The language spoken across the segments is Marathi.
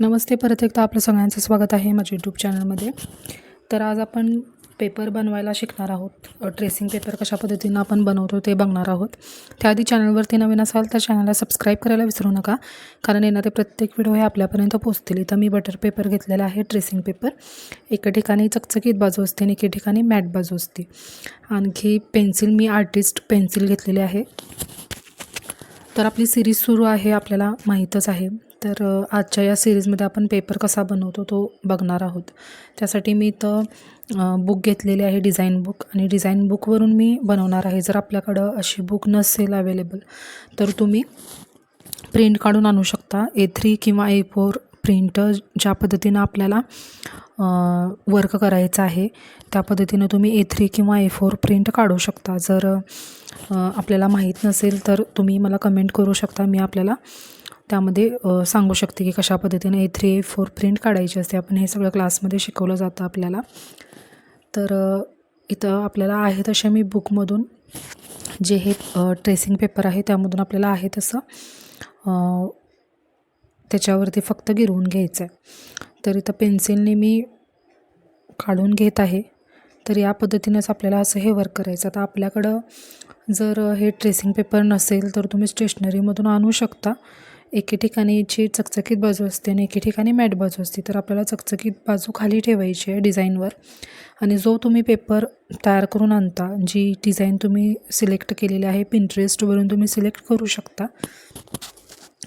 नमस्ते परत एकदा आपलं सगळ्यांचं स्वागत आहे माझ्या यूट्यूब चॅनलमध्ये तर आज आपण पेपर बनवायला शिकणार आहोत. ट्रेसिंग पेपर कशा पद्धतीनं आपण बनवतो ते बघणार आहोत. त्याआधी चॅनलवरती नवीन असाल तर चॅनलला सबस्क्राईब करायला विसरू नका कारण येणारे प्रत्येक व्हिडिओ हे आपल्यापर्यंत पोहोचतील. इथं मी बटर पेपर घेतलेला आहे ट्रेसिंग पेपर एका ठिकाणी चकचकीत बाजू असते आणि एके ठिकाणी मॅट बाजू असते. आणखी पेन्सिल मी आर्टिस्ट पेन्सिल घेतलेली आहे. तर आपली सिरीज सुरू आहे आपल्याला माहीतच आहे. तर आजच्या या सिरीजमध्ये आपण पेपर कसा बनवतो तो बघणार आहोत. त्यासाठी मी इथं बुक घेतलेले आहे डिझाईन बुक आणि डिझाईन बुकवरून मी बनवणार आहे. जर आपल्याकडं अशी बुक नसेल अवेलेबल तर तुम्ही प्रिंट काढून आणू शकता. ए थ्री किंवा ए फोर प्रिंट ज्या पद्धतीनं आपल्याला वर्क करायचं आहे त्या पद्धतीनं तुम्ही ए थ्री किंवा ए फोर प्रिंट काढू शकता. जर आपल्याला माहीत नसेल तर तुम्ही मला कमेंट करू शकता. मी आपल्याला त्यामध्ये सांगू शकते की कशा पद्धतीने A three A four print काढायची असते. आपण हे सगळं क्लासमध्ये शिकवलं जातं आपल्याला. तर इथं आपल्याला आहे तसे मी बुकमधून जे हे ट्रेसिंग पेपर आहे त्यामधून आपल्याला आहे तसं त्याच्यावरती फक्त गिरवून घ्यायचं आहे तर इथं पेन्सिलने मी काढून घेत आहे. तर या पद्धतीनंच आपल्याला असं हे वर्क करायचं. आता आपल्याकडं जर हे ट्रेसिंग पेपर नसेल तर तुम्ही स्टेशनरीमधून आणू शकता. एके ठिकाणी जी चकचकीत बाजू असते आणि एके ठिकाणी मॅट बाजू असते तर आपल्याला चकचकीत बाजू खाली ठेवायची आहे डिझाईनवर. आणि जो तुम्ही पेपर तयार करून आणता जी डिझाईन तुम्ही सिलेक्ट केलेली आहे पिंटरेस्टवरून तुम्ही सिलेक्ट करू शकता.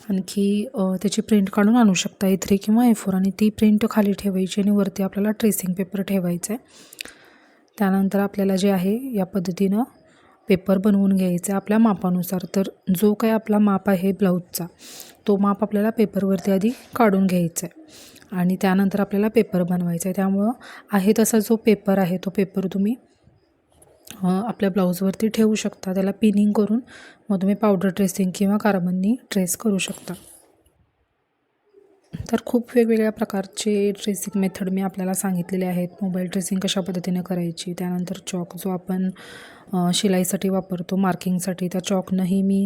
आणखी त्याची प्रिंट काढून आणू शकता ए थ्री किंवा ए फोर आणि ती प्रिंट खाली ठेवायची आणि वरती आपल्याला ट्रेसिंग पेपर ठेवायचं आहे. त्यानंतर आपल्याला जे आहे या पद्धतीनं पेपर बनवून घ्यायचं आहे आपल्या मापानुसार. तर जो काय आपला माप आहे ब्लाऊजचा तो माप आपल्याला पेपरवरती आधी काढून घ्यायचा आहे आणि त्यानंतर आपल्याला पेपर बनवायचा आहे त्यामुळं आहे तसा जो पेपर आहे तो पेपर तुम्ही आपल्या ब्लाऊजवरती ठेवू शकता. त्याला पिनिंग करून मग तुम्ही पावडर ट्रेसिंग किंवा कार्बननी ट्रेस करू शकता. तर खूप वेगवेगळ्या प्रकारचे ट्रेसिंग मेथड मी आपल्याला सांगितलेले आहेत. मोबाईल ट्रेसिंग कशा पद्धतीने करायची त्यानंतर चॉक जो आपण शिलाईसाठी वापरतो मार्किंगसाठी त्या चॉकनंही मी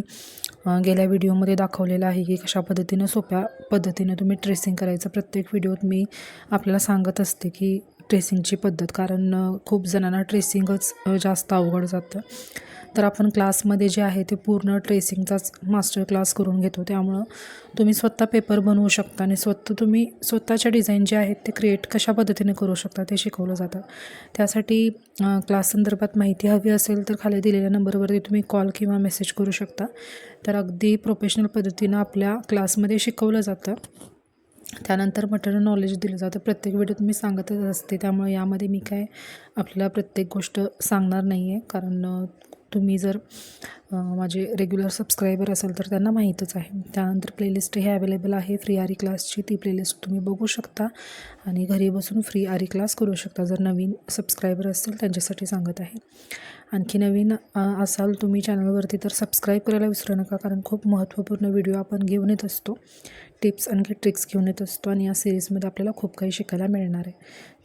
गेल्या व्हिडिओमध्ये दाखवलेलं आहे की कशा पद्धतीनं सोप्या पद्धतीनं तुम्ही ट्रेसिंग करायचं. प्रत्येक व्हिडिओत मी आपल्याला सांगत असते की ट्रेसिंगची पद्धत कारण खूप जणांना ट्रेसिंगच जास्त अवघड जातं. तर आपण क्लासमध्ये जे आहे ते पूर्ण ट्रेसिंगचाच मास्टर क्लास करून घेतो. त्यामुळं तुम्ही स्वतः पेपर बनवू शकता आणि स्वतः तुम्ही स्वतःच्या डिझाईन जे आहेत ते क्रिएट कशा पद्धतीने करू शकता ते शिकवलं जातं. त्यासाठी क्लास संदर्भात माहिती हवी असेल तर खाली दिलेल्या नंबरवरती तुम्ही कॉल किंवा मेसेज करू शकता. तर अगदी प्रोफेशनल पद्धतीनं आपल्या क्लासमध्ये शिकवलं जातं. त्यानंतर मटेरियल नॉलेज दिलं जातं. प्रत्येक व्हिडिओत मी सांगतच असते. त्यामुळे यामध्ये मी काय आपल्याला प्रत्येक गोष्ट सांगणार नाही आहे कारण तुम्ही जर माझे रेग्युलर सबस्क्रायबर असाल तर त्यांना माहीतच आहे. त्यानंतर प्लेलिस्ट हे अवेलेबल आहे. फ्री आरी क्लासची ती प्लेलिस्ट तुम्ही बघू शकता. आणि घरी बसून फ्री आरी क्लास करू शकता. जर नवीन सबस्क्रायबर असतील त्यांच्यासाठी सांगत आहे. आणखी नवीन असाल तुम्ही चॅनलवरती तर सबस्क्राईब करायला विसरू नका. कारण खूप महत्त्वपूर्ण व्हिडिओ आपण घेऊन येत असतो. टिप्स आणखी ट्रिक्स घेऊन येत असतो. आणि या सिरीजमध्ये आपल्याला खूप काही शिकायला मिळणार आहे.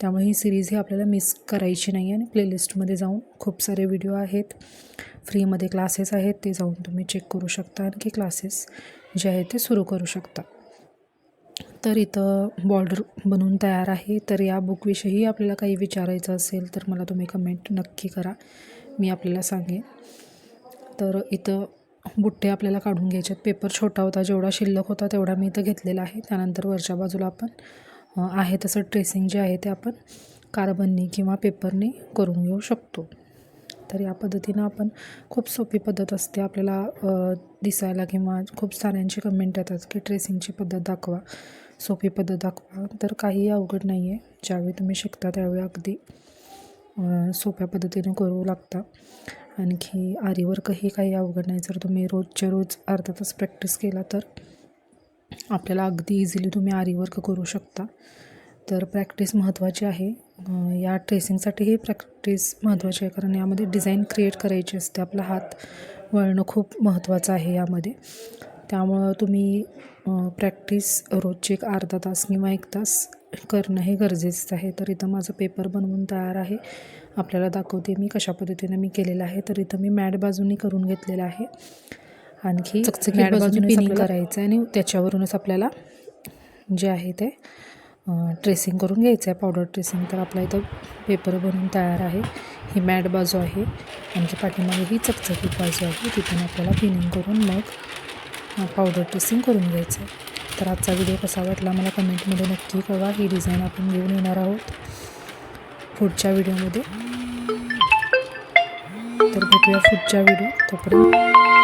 त्यामुळे ही सिरीज ही आपल्याला मिस करायची नाही आणि प्लेलिस्टमध्ये जाऊन खूप सारे व्हिडिओ आहेत. फ्रीमध्ये क्लासेस आहेत ते जाऊन तुम्ही चेक करू शकता. आणखी क्लासेस जे आहेत ते सुरू करू शकता. तर इथं बॉर्डर बनवून तयार आहे. तर या बुकविषयी आपल्याला काही विचारायचं असेल तर मला तुम्ही कमेंट नक्की करा. मी आपल्याला सांगेन. तर इथं बुट्टे आपल्याला काढून घ्यायचे आहेत पेपर छोटा होता जेवढा शिल्लक होता तेवढा मी इथं घेतलेला आहे. त्यानंतर वरच्या बाजूला आपण आहे तसं ट्रेसिंग जे आहे ते आपण कार्बनने किंवा पेपरने करून घेऊ शकतो. तर या पद्धतीनं आपण खूप सोपी पद्धत असते आपल्याला दिसायला किंवा खूप साऱ्यांची कमेंट येतात की ट्रेसिंगची पद्धत दाखवा सोपी पद्धत दाखवा. तर काही अवघड नाही आहे ज्यावेळी तुम्ही शिकता त्यावेळी अगदी सोप्या पद्धतीने करू लागता. आणखी आरीवर्कही काही अवघड नाही. जर तुम्ही रोजच्या रोज अर्धा तास प्रॅक्टिस केला तर आपल्याला अगदी इझिली तुम्ही आरीवर्क करू शकता. तर प्रॅक्टिस महत्त्वाची आहे. या ट्रेसिंगसाठीही प्रॅक्टिस महत्त्वाची आहे. कारण यामध्ये डिझाईन क्रिएट करायची असते. आपला हात वळणं खूप महत्त्वाचं आहे यामध्ये. त्यामुळं तुम्ही प्रॅक्टिस रोजची एक अर्धा तास किंवा एक तास करणं हे गरजेचं आहे. तर इथं माझं पेपर बनवून तयार आहे. आपल्याला दाखवते मी कशा पद्धतीने मी केलेलं आहे. तर इथं मी मॅट बाजूनी करून घेतलेलं आहे. आणखी मॅट बाजूने पिनिंग करायचं आहे आणि त्याच्यावरूनच आपल्याला जे आहे ते ट्रेसिंग करून घ्यायचं आहे. पावडर ट्रेसिंग तर आपला इथं पेपर बनून तयार आहे. ही मॅट बाजू आहे. आमच्या पाठीमागे ही चकचकीत बाजू आहे. तिथून आपल्याला पिनिंग करून मग पावडर ट्रेसिंग करून घ्यायचं आहे. तर आजचा व्हिडिओ कसा वाटला मला कमेंटमध्ये नक्की कळवा. ही डिझाईन आपण घेऊन येणार आहोत पुढच्या व्हिडिओमध्ये तर भेटूया पुढच्या व्हिडिओ तोपर्यंत.